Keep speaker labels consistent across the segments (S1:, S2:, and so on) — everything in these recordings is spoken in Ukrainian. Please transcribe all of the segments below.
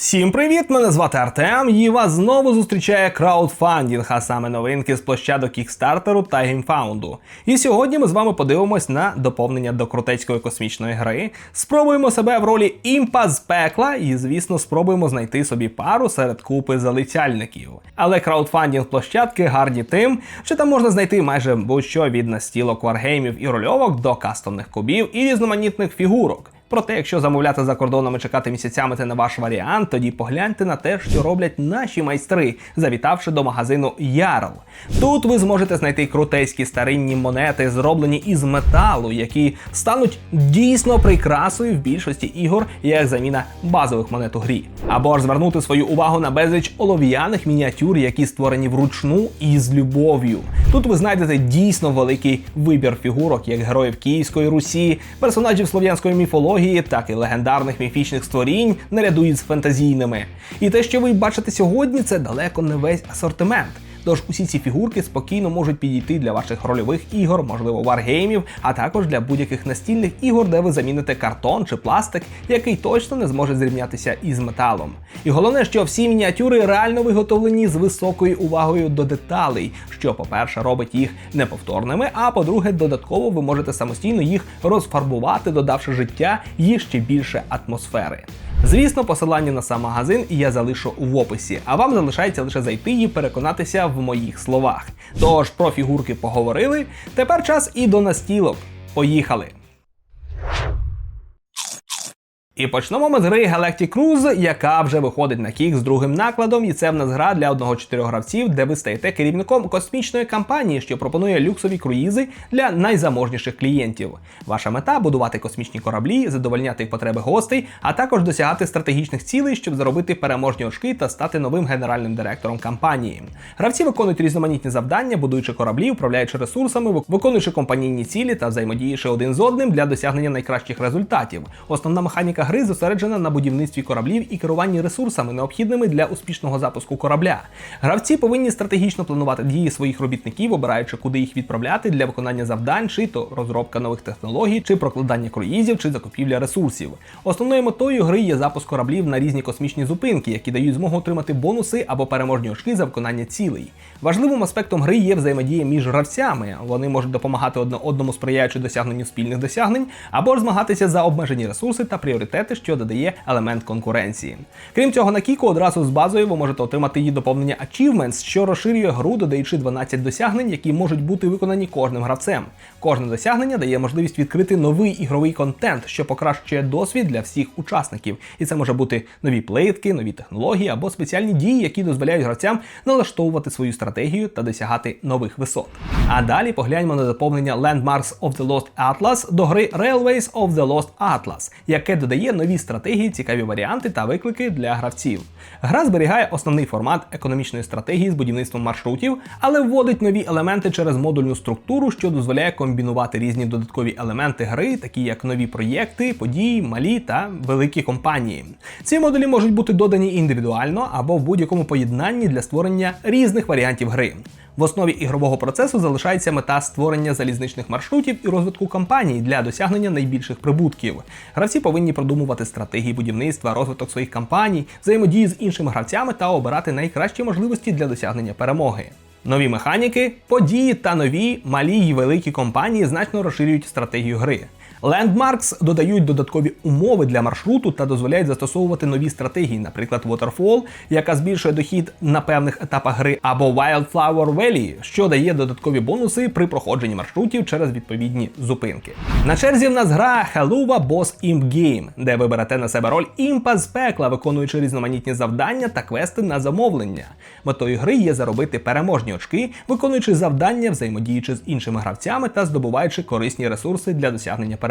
S1: Всім привіт! Мене звати Артем і вас знову зустрічає краудфандінг, а саме новинки з площадок Кікстартеру та геймфаунду. І сьогодні ми з вами подивимось на доповнення до крутецької космічної гри. Спробуємо себе в ролі імпа з пекла і, звісно, спробуємо знайти собі пару серед купи залицяльників. Але краудфандінг площадки гарні тим, що там можна знайти майже будь-що від настілок варгеймів і рольовок до кастомних кубів і різноманітних фігурок. Проте, якщо замовляти за кордоном і чекати місяцями це не ваш варіант, тоді погляньте на те, що роблять наші майстри, завітавши до магазину Ярл. Тут ви зможете знайти крутейські старинні монети, зроблені із металу, які стануть дійсно прикрасою в більшості ігор як заміна базових монет у грі. Або ж звернути свою увагу на безліч олов'яних мініатюр, які створені вручну і з любов'ю. Тут ви знайдете дійсно великий вибір фігурок, як героїв Київської Русі, персонажів слов'янської міфології, так і легендарних міфічних створінь, наряду із фантазійними. І те, що ви бачите сьогодні, це далеко не весь асортимент. Тож усі ці фігурки спокійно можуть підійти для ваших рольових ігор, можливо, варгеймів, а також для будь-яких настільних ігор, де ви заміните картон чи пластик, який точно не зможе зрівнятися із металом. І головне, що всі мініатюри реально виготовлені з високою увагою до деталей, що, по-перше, робить їх неповторними, а по-друге, додатково ви можете самостійно їх розфарбувати, додавши життя і ще більше атмосфери. Звісно, посилання на сам магазин я залишу в описі, а вам залишається лише зайти і переконатися в моїх словах. Тож про фігурки поговорили. Тепер час і до настілок. Поїхали! І почнемо ми з гри Galactic Cruise, яка вже виходить на кік з другим накладом, і це в нас гра для одного чотирьох гравців, де ви стаєте керівником космічної кампанії, що пропонує люксові круїзи для найзаможніших клієнтів. Ваша мета будувати космічні кораблі, задовольняти потреби гостей, а також досягати стратегічних цілей, щоб заробити переможні очки та стати новим генеральним директором кампанії. Гравці виконують різноманітні завдання, будуючи кораблі, управляючи ресурсами, виконуючи компанійні цілі та взаємодіючи один з одним для досягнення найкращих результатів. Основна механіка гри зосереджена на будівництві кораблів і керуванні ресурсами, необхідними для успішного запуску корабля. Гравці повинні стратегічно планувати дії своїх робітників, обираючи, куди їх відправляти для виконання завдань, чи то розробка нових технологій, чи прокладання круїзів, чи закупівля ресурсів. Основною метою гри є запуск кораблів на різні космічні зупинки, які дають змогу отримати бонуси або переможні очки за виконання цілей. Важливим аспектом гри є взаємодія між гравцями. Вони можуть допомагати одне одному, сприяючи досягненню спільних досягнень, або ж змагатися за обмежені ресурси та пріоритети, що додає елемент конкуренції. Крім цього, на Кіку одразу з базою ви можете отримати її доповнення Achievements, що розширює гру, додаючи 12 досягнень, які можуть бути виконані кожним гравцем. Кожне досягнення дає можливість відкрити новий ігровий контент, що покращує досвід для всіх учасників. І це може бути нові плитки, нові технології або спеціальні дії, які дозволяють гравцям налаштовувати свою стратегію та досягати нових висот. А далі погляньмо на доповнення Landmarks of the Lost Atlas до гри Railways of the Lost Atlas, яке додає нові стратегії, цікаві варіанти та виклики для гравців. Гра зберігає основний формат економічної стратегії з будівництвом маршрутів, але вводить нові елементи через модульну структуру, що дозволяє комбінувати різні додаткові елементи гри, такі як нові проєкти, події, малі та великі компанії. Ці модулі можуть бути додані індивідуально або в будь-якому поєднанні для створення різних варіантів гри. В основі ігрового процесу залишається мета створення залізничних маршрутів і розвитку кампаній для досягнення найбільших прибутків. Гравці повинні продумувати стратегії будівництва, розвиток своїх кампаній, взаємодії з іншими гравцями та обирати найкращі можливості для досягнення перемоги. Нові механіки, події та нові малі й великі компанії значно розширюють стратегію гри. Landmarks додають додаткові умови для маршруту та дозволяють застосовувати нові стратегії, наприклад, Waterfall, яка збільшує дохід на певних етапах гри, або Wildflower Valley, що дає додаткові бонуси при проходженні маршрутів через відповідні зупинки. На черзі в нас гра Helluva Boss Imp Game, де ви берете на себе роль імпа з пекла, виконуючи різноманітні завдання та квести на замовлення. Метою гри є заробити переможні очки, виконуючи завдання, взаємодіючи з іншими гравцями та здобуваючи корисні ресурси для досягнення перемоги.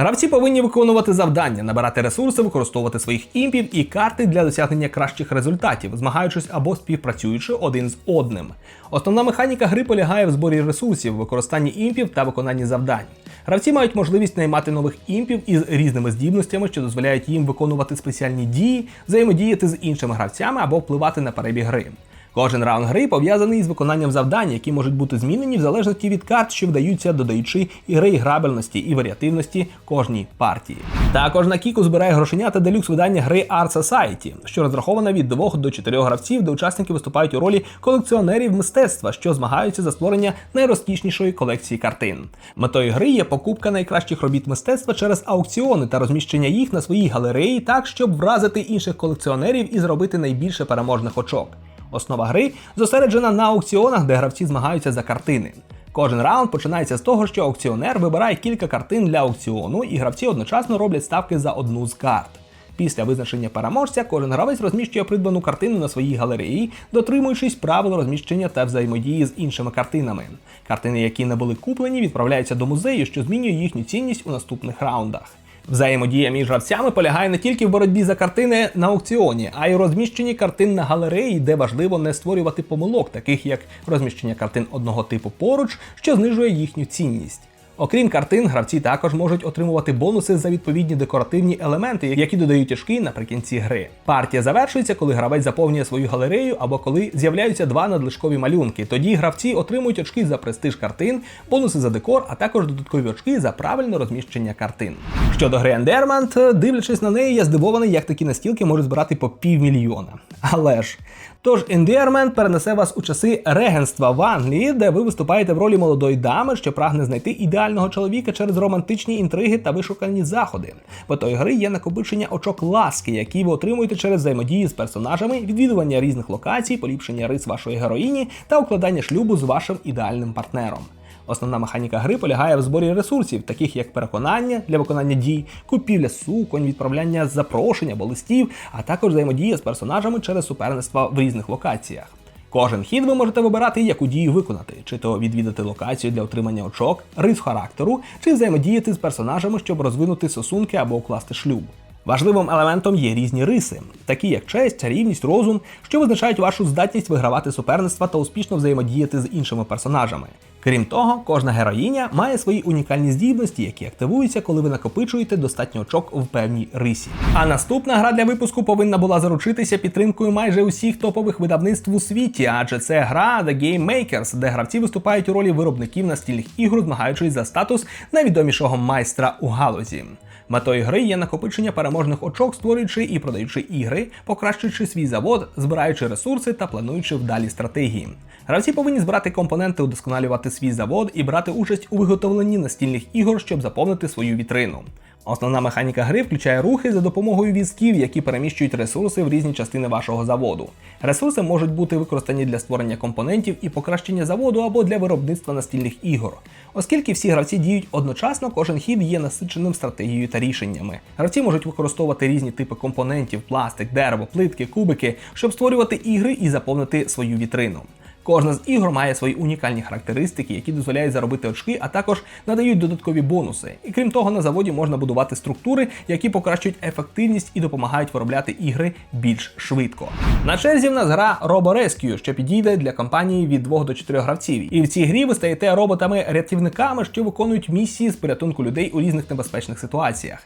S1: Гравці повинні виконувати завдання, набирати ресурси, використовувати своїх імпів і карти для досягнення кращих результатів, змагаючись або співпрацюючи один з одним. Основна механіка гри полягає в зборі ресурсів, використанні імпів та виконанні завдань. Гравці мають можливість наймати нових імпів із різними здібностями, що дозволяють їм виконувати спеціальні дії, взаємодіяти з іншими гравцями або впливати на перебіг гри. Кожен раунд гри пов'язаний з виконанням завдань, які можуть бути змінені в залежності від карт, що вдаються, додаючи і грабельності і варіативності кожній партії. Також на Кіку збирає грошенята делюкс видання гри Art Society, що розрахована від 2 до 4 гравців, де учасники виступають у ролі колекціонерів мистецтва, що змагаються за створення найрозкішнішої колекції картин. Метою гри є покупка найкращих робіт мистецтва через аукціони та розміщення їх на своїй галереї, так щоб вразити інших колекціонерів і зробити найбільше переможних очок. Основа гри зосереджена на аукціонах, де гравці змагаються за картини. Кожен раунд починається з того, що аукціонер вибирає кілька картин для аукціону, і гравці одночасно роблять ставки за одну з карт. Після визначення переможця кожен гравець розміщує придбану картину на своїй галереї, дотримуючись правил розміщення та взаємодії з іншими картинами. Картини, які не були куплені, відправляються до музею, що змінює їхню цінність у наступних раундах. Взаємодія між гравцями полягає не тільки в боротьбі за картини на аукціоні, а й у розміщенні картин на галереї, де важливо не створювати помилок, таких як розміщення картин одного типу поруч, що знижує їхню цінність. Окрім картин, гравці також можуть отримувати бонуси за відповідні декоративні елементи, які додають очки наприкінці гри. Партія завершується, коли гравець заповнює свою галерею або коли з'являються два надлишкові малюнки. Тоді гравці отримують очки за престиж картин, бонуси за декор, а також додаткові очки за правильне розміщення картин. Щодо гри Enderment, дивлячись на неї, я здивований, як такі настілки можуть збирати по півмільйона. Але ж. Тож Endearment перенесе вас у часи регенства в Англії, де ви виступаєте в ролі молодої дами, що прагне знайти ідеального чоловіка через романтичні інтриги та вишукані заходи. Метою гри є накопичення очок ласки, які ви отримуєте через взаємодії з персонажами, відвідування різних локацій, поліпшення рис вашої героїні та укладання шлюбу з вашим ідеальним партнером. Основна механіка гри полягає в зборі ресурсів, таких як переконання для виконання дій, купівля суконь, відправляння запрошень або листів, а також взаємодія з персонажами через суперництва в різних локаціях. Кожен хід ви можете вибирати, яку дію виконати, чи то відвідати локацію для отримання очок, рис характеру, чи взаємодіяти з персонажами, щоб розвинути стосунки або укласти шлюб. Важливим елементом є різні риси, такі як честь, рівність, розум, що визначають вашу здатність вигравати суперництва та успішно взаємодіяти з іншими персонажами. Крім того, кожна героїня має свої унікальні здібності, які активуються, коли ви накопичуєте достатньо очок в певній рисі. А наступна гра для випуску повинна була заручитися підтримкою майже усіх топових видавництв у світі, адже це гра The Game Makers, де гравці виступають у ролі виробників настільних ігор, змагаючись за статус найвідомішого майстра у галузі. Метою гри є накопичення переможних очок, створюючи і продаючи ігри, покращуючи свій завод, збираючи ресурси та плануючи вдалі стратегії. Гравці повинні збирати компоненти, удосконалювати свій завод і брати участь у виготовленні настільних ігор, щоб заповнити свою вітрину. Основна механіка гри включає рухи за допомогою візків, які переміщують ресурси в різні частини вашого заводу. Ресурси можуть бути використані для створення компонентів і покращення заводу або для виробництва настільних ігор. Оскільки всі гравці діють одночасно, кожен хід є насиченим стратегією та рішеннями. Гравці можуть використовувати різні типи компонентів, пластик, дерево, плитки, кубики, щоб створювати ігри і заповнити свою вітрину. Кожна з ігор має свої унікальні характеристики, які дозволяють заробити очки, а також надають додаткові бонуси. І крім того, на заводі можна будувати структури, які покращують ефективність і допомагають виробляти ігри більш швидко. На черзі в нас гра Robo Rescue, що підійде для компанії від 2 до 4 гравців. І в цій грі ви стаєте роботами-рятівниками, що виконують місії з порятунку людей у різних небезпечних ситуаціях.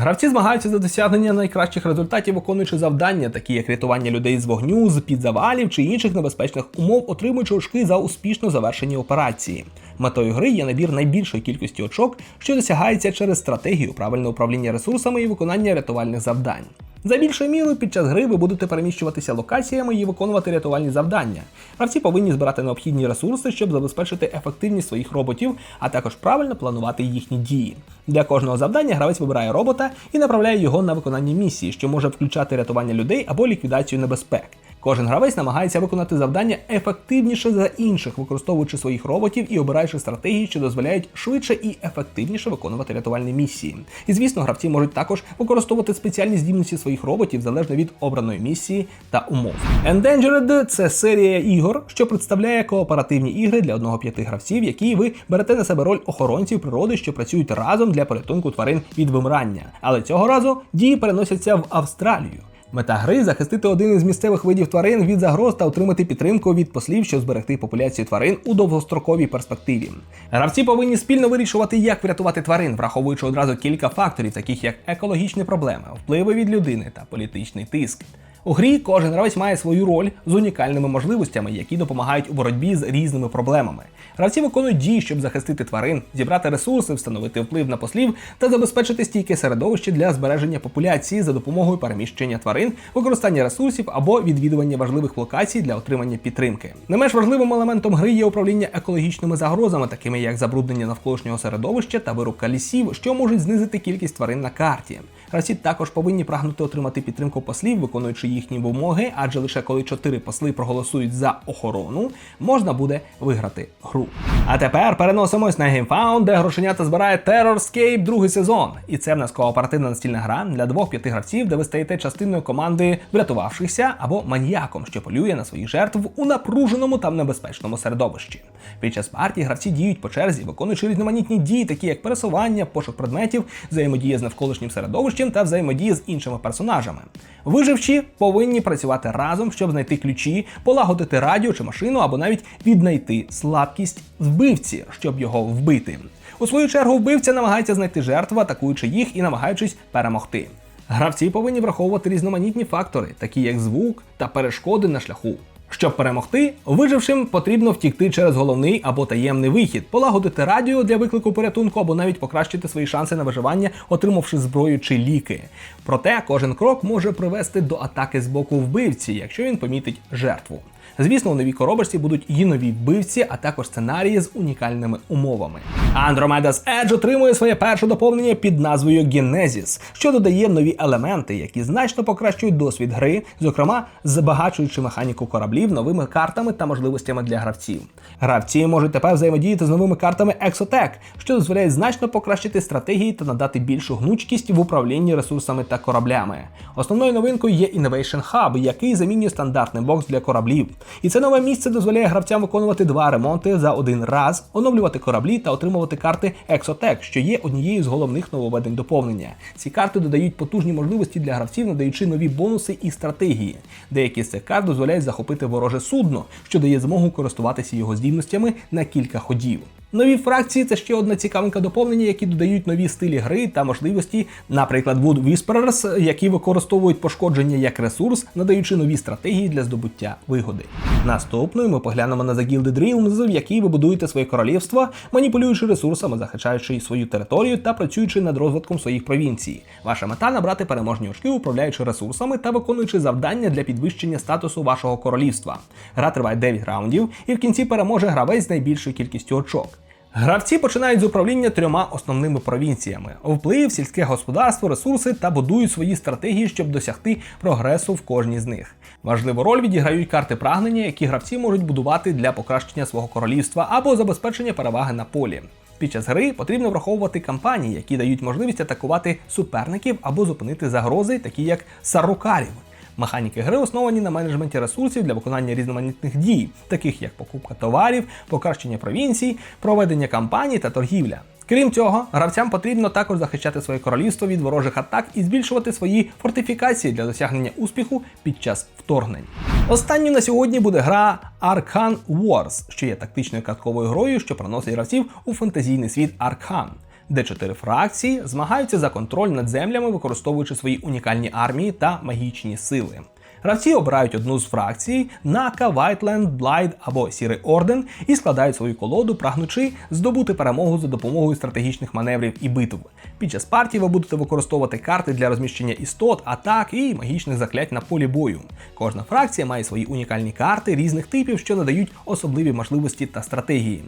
S1: Гравці змагаються за досягнення найкращих результатів, виконуючи завдання, такі як рятування людей з вогню, з під завалів чи інших небезпечних умов, отримуючи очки за успішно завершені операції. Метою гри є набір найбільшої кількості очок, що досягається через стратегію, правильне управління ресурсами і виконання рятувальних завдань. За більшою мірою під час гри ви будете переміщуватися локаціями і виконувати рятувальні завдання. Гравці повинні збирати необхідні ресурси, щоб забезпечити ефективність своїх роботів, а також правильно планувати їхні дії. Для кожного завдання гравець вибирає робота і направляє його на виконання місії, що може включати рятування людей або ліквідацію небезпек. Кожен гравець намагається виконати завдання ефективніше за інших, використовуючи своїх роботів і обираючи стратегії, що дозволяють швидше і ефективніше виконувати рятувальні місії. І звісно, гравці можуть також використовувати спеціальні здібності своїх роботів залежно від обраної місії та умов. Endangered – це серія ігор, що представляє кооперативні ігри для одного п'яти гравців, які ви берете на себе роль охоронців природи, що працюють разом для порятунку тварин від вимирання. Але цього разу дії переносяться в Австралію. Мета гри захистити один із місцевих видів тварин від загроз та отримати підтримку від послів, щоб зберегти популяцію тварин у довгостроковій перспективі. Гравці повинні спільно вирішувати, як врятувати тварин, враховуючи одразу кілька факторів, таких як екологічні проблеми, впливи від людини та політичний тиск. У грі кожен гравець має свою роль з унікальними можливостями, які допомагають у боротьбі з різними проблемами. Гравці виконують дії, щоб захистити тварин, зібрати ресурси, встановити вплив на послів та забезпечити стійке середовище для збереження популяції за допомогою переміщення тварин, використання ресурсів або відвідування важливих локацій для отримання підтримки. Не менш важливим елементом гри є управління екологічними загрозами, такими як забруднення навколишнього середовища та вирубка лісів, що можуть знизити кількість тварин на карті. Гравці також повинні прагнути отримати підтримку послів, виконуючи їхні вимоги, адже лише коли чотири посли проголосують за охорону, можна буде виграти гру. А тепер переносимось на GameFound, де грошенята збирає Terrorscape другий сезон. І це в нас кооперативна настільна гра для двох-п'яти гравців, де ви стаєте частиною команди врятувавшихся або маніяком, що полює на своїх жертв у напруженому та небезпечному середовищі. Під час партії гравці діють по черзі, виконуючи різноманітні дії, такі як пересування, пошук предметів, взаємодія з навколишнім середовищем та взаємодія з іншими персонажами. Виживші повинні працювати разом, щоб знайти ключі, полагодити радіо чи машину, або навіть віднайти слабкість вбивці, щоб його вбити. У свою чергу вбивця намагається знайти жертву, атакуючи їх і намагаючись перемогти. Гравці повинні враховувати різноманітні фактори, такі як звук та перешкоди на шляху. Щоб перемогти, вижившим потрібно втікти через головний або таємний вихід, полагодити радіо для виклику порятунку або навіть покращити свої шанси на виживання, отримавши зброю чи ліки. Проте кожен крок може привести до атаки з боку вбивці, якщо він помітить жертву. Звісно, у новій коробочці будуть і нові вбивці, а також сценарії з унікальними умовами. Andromeda's Edge отримує своє перше доповнення під назвою Genesis, що додає нові елементи, які значно покращують досвід гри, зокрема збагачуючи механіку кораблів новими картами та можливостями для гравців. Гравці можуть тепер взаємодіяти з новими картами Exotech, що дозволяє значно покращити стратегії та надати більшу гнучкість в управлінні ресурсами та кораблями. Основною новинкою є Innovation Hub, який замінює стандартний бокс для кораблів. І це нове місце дозволяє гравцям виконувати два ремонти за один раз, оновлювати кораблі та отримувати карти Exotech, що є однією з головних нововведень доповнення. Ці карти додають потужні можливості для гравців, надаючи нові бонуси і стратегії. Деякі з цих карт дозволяють захопити вороже судно, що дає змогу користуватися його здібностями на кілька ходів. Нові фракції це ще одна цікавинка доповнення, які додають нові стилі гри та можливості, наприклад, Wood Whisperers, які використовують пошкодження як ресурс, надаючи нові стратегії для здобуття вигоди. Наступною ми поглянемо на The Gilded Realms, в якій ви будуєте своє королівство, маніпулюючи ресурсами, захищаючи свою територію та працюючи над розвитком своїх провінцій. Ваша мета набрати переможні очки, управляючи ресурсами та виконуючи завдання для підвищення статусу вашого королівства. Гра триває 9 раундів, і в кінці переможе гравець з найбільшою кількістю очок. Гравці починають з управління трьома основними провінціями: вплив, сільське господарство, ресурси та будують свої стратегії, щоб досягти прогресу в кожній з них. Важливу роль відіграють карти прагнення, які гравці можуть будувати для покращення свого королівства або забезпечення переваги на полі. Під час гри потрібно враховувати кампанії, які дають можливість атакувати суперників або зупинити загрози, такі як сарукарів. Механіки гри основані на менеджменті ресурсів для виконання різноманітних дій, таких як покупка товарів, покращення провінцій, проведення кампаній та торгівля. Крім цього, гравцям потрібно також захищати своє королівство від ворожих атак і збільшувати свої фортифікації для досягнення успіху під час вторгнень. Останньою на сьогодні буде гра Arcan Wars, що є тактичною катковою грою, що проносить гравців у фантазійний світ Аркан де чотири фракції змагаються за контроль над землями, використовуючи свої унікальні армії та магічні сили. Гравці обирають одну з фракцій Нака, Вайтленд, Блайд або Сірий Орден і складають свою колоду, прагнучи здобути перемогу за допомогою стратегічних маневрів і битв. Під час партії ви будете використовувати карти для розміщення істот, атак і магічних заклять на полі бою. Кожна фракція має свої унікальні карти різних типів, що надають особливі можливості та стратегії.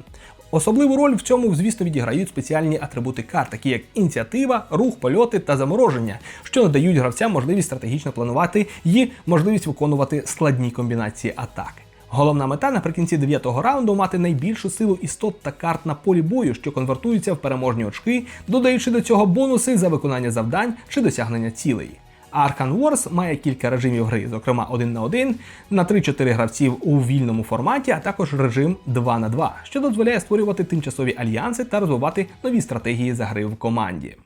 S1: Особливу роль в цьому, звісно, відіграють спеціальні атрибути карт, такі як ініціатива, рух, польоти та замороження, що надають гравцям можливість стратегічно планувати і можливість виконувати складні комбінації атак. Головна мета наприкінці 9-го раунду мати найбільшу силу істот та карт на полі бою, що конвертуються в переможні очки, додаючи до цього бонуси за виконання завдань чи досягнення цілей. Arkham Wars має кілька режимів гри, зокрема 1 на 1, на 3-4 гравців у вільному форматі, а також режим 2 на 2, що дозволяє створювати тимчасові альянси та розвивати нові стратегії за гри в команді.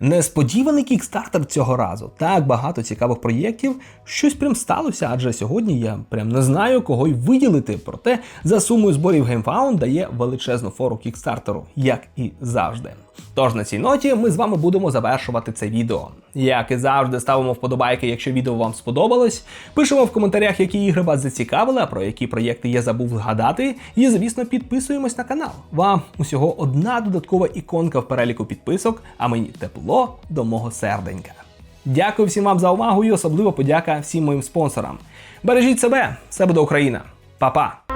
S1: Несподіваний кікстартер цього разу. Так багато цікавих проєктів. Щось прям сталося, адже сьогодні я прям не знаю, кого й виділити. Проте за сумою зборів GameFound дає величезну фору кікстартеру, як і завжди. Тож на цій ноті ми з вами будемо завершувати це відео. Як і завжди, ставимо вподобайки, якщо відео вам сподобалось. Пишемо в коментарях, які ігри вас зацікавили, а про які проєкти я забув згадати. І, звісно, підписуємось на канал. Вам усього одна додаткова іконка в переліку підписок, а мені тепло до мого серденька. Дякую всім вам за увагу і особливо подяка всім моїм спонсорам. Бережіть себе, все буде Україна. Па-па!